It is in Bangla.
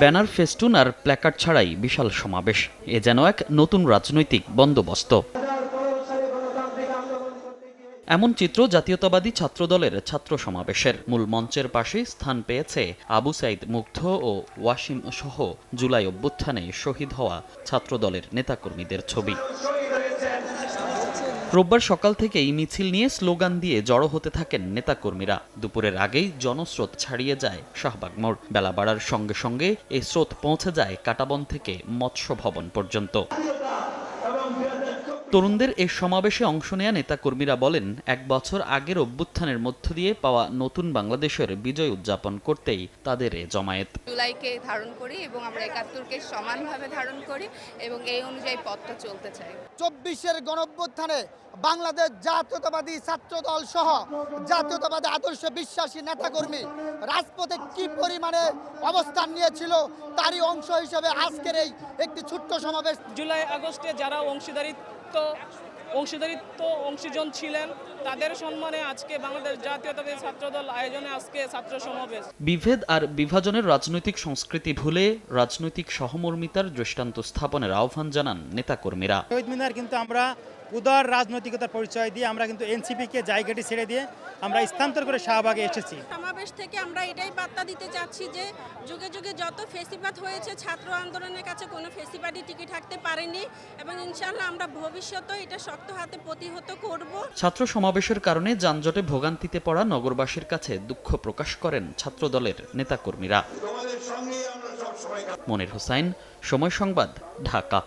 ব্যানার ফেস্টুন আর প্ল্যাকার্ড ছাড়াই বিশাল সমাবেশ। এ যেন এক নতুন রাজনৈতিক বন্দোবস্ত। এমন চিত্র জাতীয়তাবাদী ছাত্রদলের ছাত্র সমাবেশের মূল মঞ্চের পাশে স্থান পেয়েছে আবু সাইদ মুগ্ধ ও ওয়াসিম সহ জুলাই অভ্যুত্থানে শহীদ হওয়া ছাত্রদলের নেতাকর্মীদের ছবি। রোববার সকাল থেকেই মিছিল নিয়ে স্লোগান দিয়ে জড়ো হতে থাকেন নেতাকর্মীরা। দুপুরের আগেই জনস্রোত ছাড়িয়ে যায় শাহবাগ মোড়। বেলা বাড়ার সঙ্গে সঙ্গে এই স্রোত পৌঁছে যায় কাটাবন থেকে মৎস্য ভবন পর্যন্ত। তরুণদের এই সমাবেশে অংশ নেয়া নেতাকর্মীরা বলেন এক বছর আগের অভ্যুত্থানের মধ্য দিয়ে পাওয়া নতুন বাংলাদেশের বিজয় উদযাপন করতেই তাদের এ জমায়েত। জুলাইকে ধারণ করি এবং আমরা একাত্তরকে সমানভাবে ধারণ করি এবং এই অনুযায়ী পথটা চলতে চাই। চব্বিশের গণঅভ্যুত্থানে বাংলাদেশ জাতীয়তাবাদী ছাত্রদল সহ জাতীয়তাবাদী আদর্শ বিশ্বাসী নেতাকর্মী রাজপথে কি পরিমাণে অবস্থান নিয়েছিল তারই অংশ হিসেবে আজকের এই একটি ছোট্ট সমাবেশ জুলাই আগস্টে যারা অংশীদারিত্ব অংশীদারিত্ব অংশীজন ছিলেন তাদের সম্মানে আজকে বাংলাদেশ জাতীয়তাবাদী ছাত্রদল আয়োজনে আজকে ছাত্র সমাবেশ। বিভেদ আর বিভাজনের রাজনৈতিক সংস্কৃতি ভুলে রাজনৈতিক সহমর্মিতার দৃষ্টান্ত স্থাপনের আহ্বান জানান নেতাকর্মীরা। শহীদ মিনার কিন্তু আমরা উদার রাজনৈতিকতার পরিচয় দিয়ে আমরা কিন্তু এনসিপিকে জায়গাটি ছেড়ে দিয়ে আমরা স্থানান্তর করে শাহবাগে এসেছি। সমাবেশ থেকে আমরা এটাই বার্তা দিতে চাচ্ছি যে যুগে যুগে যত ফেসিবাদ হয়েছে ছাত্র আন্দোলনের কাছে কোনো ফেসিবাদই টিকে থাকতে পারেনি এবং ইনশাল্লাহ আমরা ভবিষ্যতেও এটা শক্ত হাতে প্রতিহত করব। ছাত্র সমাবেশের কারণে যানজটে ভোগান্তিতে পড়া নগরবাসীর কাছে দুঃখ প্রকাশ করেন ছাত্র ছাত্রদলের নেতাকর্মীরা। মনির হোসাইন সময় সংবাদ ঢাকা।